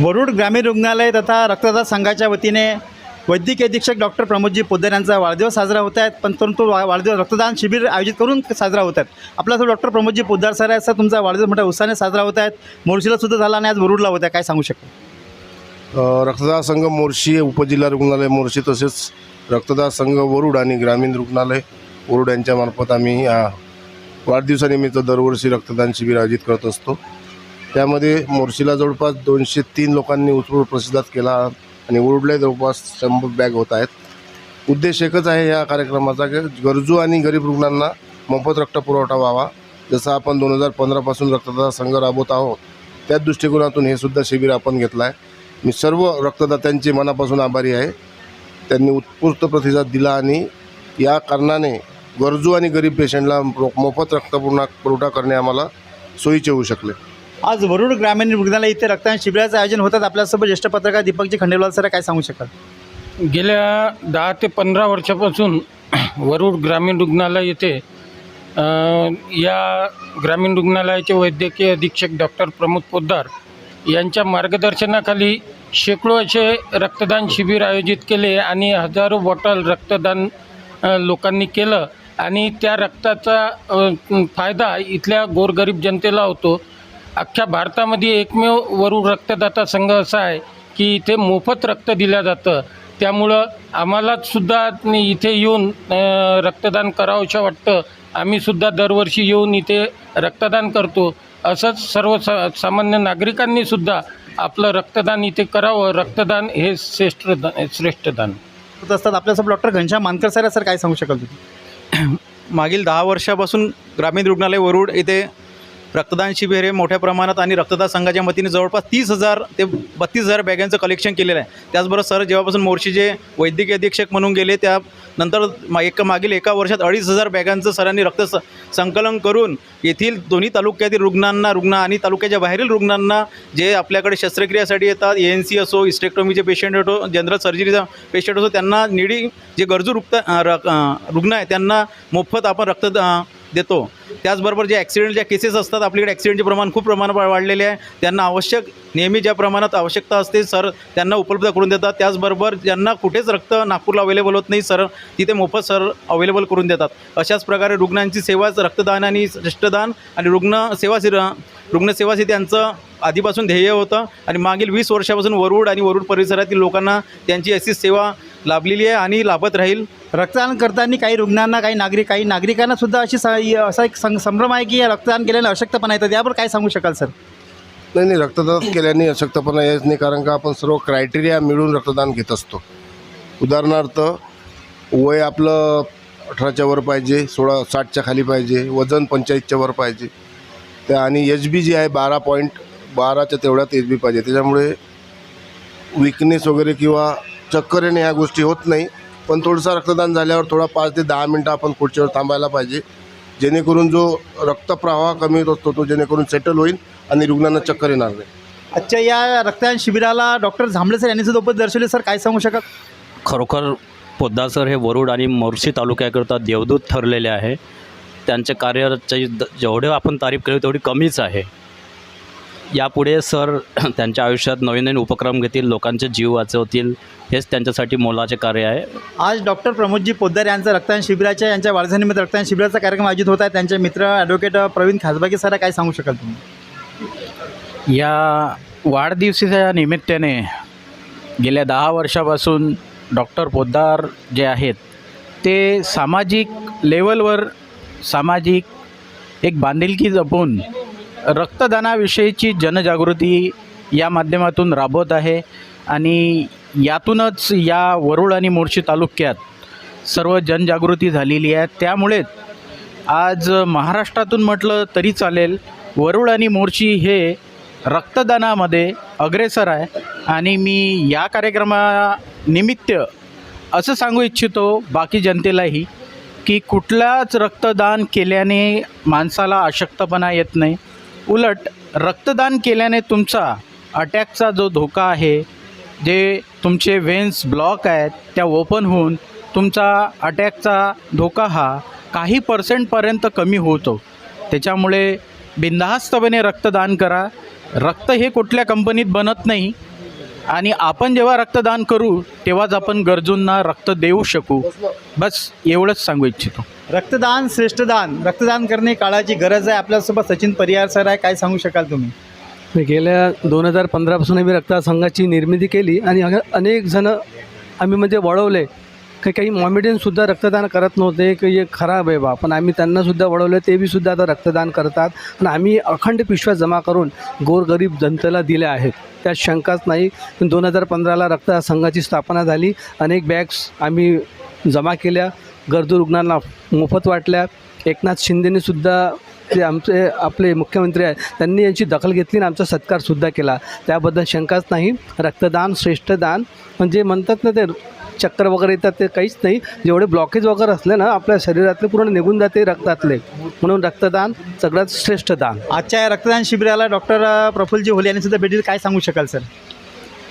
वरुड ग्रामीण रुग्णालय तथा रक्तदान संघाच्या वतीने वैद्यकीय अधीक्षक डॉक्टर प्रमोदजी पोद्दार यांचा वाढदिवस साजरा होत आहेत. पण परंतु वा वाढदिवस रक्तदान शिबिर आयोजित करून साजरा होत आहेत. आपल्यासोबत डॉक्टर प्रमोदजी पोद्दार सर आहे सर तुमचा वाढदिवस मोठ्या उत्साहाने साजरा होत आहेत. मोर्शीला सुद्धा झाला आणि आज वरुडला होत आहे काय सांगू शकता? अ, रक्तदान संघ मोर्शी उपजिल्हा रुग्णालय मोर्शी तसेच रक्तदान संघ वरुड आणि ग्रामीण रुग्णालय वरुड यांच्यामार्फत आम्ही वाढदिवसानिमित्त दरवर्षी रक्तदान शिबिर आयोजित करत असतो. त्यामध्ये मोर्शीला जवळपास दोनशे तीन लोकांनी उत्स्फूर्त प्रतिसाद केला आणि वरुडला जवळपास शंभर बॅग होत आहेत. उद्देश एकच आहे या कार्यक्रमाचा की गरजू आणि गरीब रुग्णांना मोफत रक्तपुरवठा व्हावा. जसं आपण दोन हजार पंधरापासून रक्तदाता संघ राबवत आहोत त्याच दृष्टिकोनातून हे सुद्धा शिबिर आपण घेतलं आहे मी सर्व रक्तदात्यांचे मनापासून आभारी आहे. त्यांनी उत्स्फूर्त प्रतिसाद दिला आणि या कारणाने गरजू आणि गरीब पेशंटला मोफत रक्तपूर्ण पुरवठा करणे आम्हाला सोयीचे होऊ शकले. आज वरुड ग्रामीण रुग्णालय इथे रक्तदान शिबिराचं आयोजन होतात. आपल्यासोबत ज्येष्ठ पत्रकार दीपकजी खंडेलवाल सर काय सांगू शकाल? गेल्या दहा ते पंधरा वर्षापासून वरुड ग्रामीण रुग्णालय येथे अ, या ग्रामीण रुग्णालयाचे वैद्यकीय अधीक्षक डॉक्टर प्रमोद पोद्दार यांच्या मार्गदर्शनाखाली शेकडो असे रक्तदान शिबिर आयोजित केले आणि हजारो बॉटल रक्तदान अ, लोकांनी केलं. आणि त्या रक्ताचा अ, फायदा इथल्या गोरगरीब जनतेला होतो. अख्ख्या भारतामध्ये एकमेव वरुड रक्तदाता संघ असा आहे की इथे मोफत रक्त दिलं जातं. त्यामुळं आम्हाला सुद्धा इथे येऊन रक्तदान करावंसं वाटतं. आम्ही सुद्धा दरवर्षी येऊन इथे रक्तदान करतो. असंच सर्व सा सामान्य नागरिकांनी सुद्धा आपलं रक्तदान इथे करावं. रक्तदान हे श्रेष्ठ दान श्रेष्ठ दान. होत असतात. आपल्यासोबत डॉक्टर घनश्याम मानकर सर आहे. सर काय सांगू शकाल तुम्ही? मागील दहा वर्षापासून ग्रामीण रुग्णालय वरुड येथे रक्तदान शिबिर हे मोठ्या प्रमाणात आणि रक्तदान संघाच्या वतीने जवळपास तीस हजार ते बत्तीस हजार बॅगांचं कलेक्शन केलेलं आहे. त्याचबरोबर सर जेव्हापासून मोर्शीचे वैद्यकीय अधीक्षक म्हणून गेले त्यानंतर मा एक मागील एका वर्षात अडीच हजार बॅगांचं सरांनी रक्त स संकलन करून येथील दोन्ही तालुक्यातील रुग्णांना रुग्ण आणि तालुक्याच्या बाहेरील रुग्णांना जे आपल्याकडे शस्त्रक्रियासाठी येतात ए एन सी असो इस्टेक्टॉमीचे पेशंट असो जनरल सर्जरीचा पेशंट असो त्यांना निडी जे गरजू रुग्ण रुग्ण आहे त्यांना मोफत आपण रक्तदान देतो. त्याचबरोबर जे ॲक्सिडेंटच्या केसेस असतात आपल्याकडे ॲक्सिडेंटचे प्रमाण खूप प्रमाणात वाढलेले आहे. त्यांना आवश्यक नेहमी ज्या प्रमाणात आवश्यकता असते सर त्यांना उपलब्ध करून देतात. त्याचबरोबर ज्यांना कुठेच रक्त नागपूरला अवेलेबल होत नाही सर तिथे मोफत सर अवेलेबल करून देतात. अशाच प्रकारे रुग्णांची सेवाच रक्तदान आणि श्रेष्ठदान आणि रुग्ण सेवा रुग्णसेवा हे त्यांचं आधीपासून ध्येय होतं. आणि मागील वीस वर्षापासून वरुड आणि वरुड परिसरातील लोकांना त्यांची अशी सेवा लाभलेली आहे आणि लाभत राहील. रक्तदान करताना काही रुग्णांना काही नागरिक काही नागरिकांना सुद्धा अशी असा एक सं- संभ्रम आहे की या रक्तदान केल्याने अशक्तपणा येतात यावर काय सांगू शकाल सर? नाही नाही रक्तदान केल्याने अशक्तपणा येत नाही कारण का आपण सर्व क्रायटेरिया मिळून रक्तदान घेत असतो. उदाहरणार्थ वय आपलं अठराच्या वर पाहिजे सोळा साठच्या खाली पाहिजे वजन पंचाळीसच्या वर पाहिजे. त्या आणि एच बी जी आहे बारा पॉईंट बाराच्या तेवढ्यात एच बी पाहिजे. त्याच्यामुळे विकनेस वगैरे किंवा चक्कर येणे ह्या गोष्टी होत नाही. पण थोडंसं रक्तदान झाल्यावर थोडा पाच ते दहा मिनटं आपण खुर्चीवर थांबायला पाहिजे. जेणेकरून जो रक्तप्रवाह कमी होत असतो तो जेणेकरून सेटल होईल आणि रुग्णांना चक्कर येणार नाही. आजच्या या रक्तदान शिबिराला डॉक्टर झांबळे सर यांनी सुद्धा उपस्थित दर्शवले. सर काय सांगू शकाल? खरोखर पोद्दार सर हे वरुड आणि मोर्शी तालुक्याकरता देवदूत ठरलेले आहे. त्यांच्या कार्याची जेवढे आपण तारीफ केली तेवढी कमीच आहे. यापुढे सर त्यांच्या आयुष्यात नवीन नवीन उपक्रम घेतील लोकांचे जीव वाचवतील हेच त्यांच्यासाठी मोलाचे कार्य आहे. आज डॉक्टर प्रमोदजी पोद्दार यांचं रक्तदान शिबिराच्या यांच्या वाढदिवसानिमित्त रक्तदान शिबिराचा कार्यक्रम आयोजित होत आहे. त्यांचे मित्र ॲडव्होकेट प्रवीण खासबागे सर काय सांगू शकाल तुम्ही? या वाढदिवसाच्या निमित्ताने गेल्या दहा वर्षापासून डॉक्टर पोद्दार जे आहेत ते सामाजिक लेवलवर सामाजिक एक बांधिलकी जपून रक्तदानाविषयीची जनजागृती या माध्यमातून राबवत आहे आणि यातूनच या वरुड आणि मोर्शी तालुक्यात सर्व जनजागृती झालेली आहे. त्यामुळेच आज महाराष्ट्रातून म्हटलं तरी चालेल वरुड आणि मोर्शी हे रक्तदानामध्ये अग्रेसर आहे. आणि मी या कार्यक्रमानिमित्त असं सांगू इच्छितो बाकी जनतेलाही की कुठलाच रक्तदान केल्याने माणसाला अशक्तपणा येत नाही. उलट रक्तदान केल्याने तुमचा अटॅकचा जो धोका आहे जे तुमचे वेन्स ब्लॉक आहेत त्या ओपन होऊन तुमचा अटॅकचा धोका हा काही पर्सेंटपर्यंत कमी होतो. त्याच्यामुळे बिनधास्तपणे रक्तदान करा. रक्त हे कुठल्या कंपनीत बनत नाही. आणि आपण जेव्हा रक्तदान करू तेव्हाच आपण गरजूंना रक्त देऊ शकू. बस एवढंच सांगू इच्छितो. रक्तदान श्रेष्ठ दान रक्तदान करणे काळाची गरज आहे. आपल्यासोबत सचिन परिहार सर आहे. काय सांगू शकाल तुम्ही? मी गेल्या दोन हजार पंधरापासून आम्ही रक्ता संघाची निर्मिती केली आणि अग- अनेक जणं आम्ही म्हणजे वळवले. काही काही मॉमेडियनसुद्धा रक्तदान करत नव्हते की हे खराब आहे बा पण आम्ही त्यांनासुद्धा वळवलं ते बी सुद्धा आता रक्तदान करतात. आणि आम्ही अखंड पिशव्या जमा करून गोरगरीब जनतेला दिल्या आहेत. त्यात शंकाच नाही दोन हजार पंधराला रक्त संघाची स्थापना झाली. अनेक बॅग्स आम्ही जमा केल्या. गरजू रुग्णांना मोफत वाटल्या. एकनाथ शिंदेनेसुद्धा ते आमचे आपले मुख्यमंत्री आहेत त्यांनी यांची दखल घेतली आणि आमचा सत्कारसुद्धा केला. त्याबद्दल शंकाच नाही. रक्तदान श्रेष्ठ दान म्हणजे म्हणतात ना ते चक्कर वगैरे येतात ते काहीच नाही. जेवढे ब्लॉकेज वगैरे असले ना आपल्या शरीरातले पूर्ण निघून जाते रक्तातले. म्हणून रक्तदान सगळ्यात श्रेष्ठ दान. आजच्या या रक्तदान शिबिराला डॉक्टर प्रफुल्लजी होले यांनी सुद्धा भेट दिली काय सांगू शकाल सर?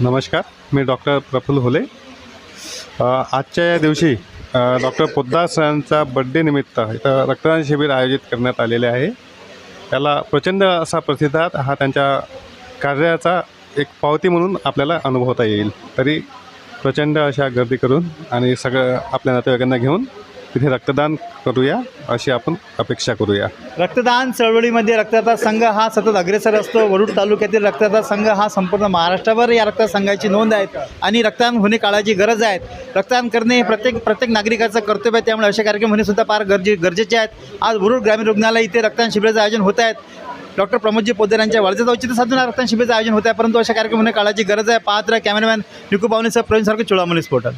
नमस्कार मी डॉक्टर प्रफुल्ल होले. आजच्या या दिवशी डॉक्टर पोद्दार सरांचा बड्डे निमित्त इथं रक्तदान शिबिर आयोजित करण्यात आलेले आहे. त्याला प्रचंड असा प्रतिसाद हा त्यांच्या कार्याचा एक पावती म्हणून आपल्याला अनुभवता येईल. तरी प्रचंड अशा गर्दी करून आणि सगळं आपल्या नातेवाईकांना घेऊन तिथे रक्तदान करूया अशी आपण अपेक्षा करूया. रक्तदान चळवळीमध्ये रक्तदाता संघ हा सतत अग्रेसर असतो. वरुड तालुक्यातील रक्तदाता संघ हा संपूर्ण महाराष्ट्रावर या रक्तदान संघाची नोंद आहे आणि रक्तदान होणे काळाची गरज आहे. रक्तदान करणे हे प्रत्येक प्रत्येक नागरिकाचं कर्तव्य आहे. त्यामुळे असे कार्यक्रम होणे सुद्धा फार गरजे गरजेचे आहेत. आज वरुड ग्रामीण रुग्णालय इथे रक्तदान शिबिराचं आयोजन होत आहेत डॉक्टर प्रमोदजी पोदेर यांच्या वाढदिवस औचित्य साधून रक्तदान शिबिराचं आयोजन होतं आहे परंतु अशा कार्यक्रम होणे काळाची गरज आहे. पात्र कॅमेरामॅन निकू पावणेसह प्रवीण सारखं चुळामणी स्फोटन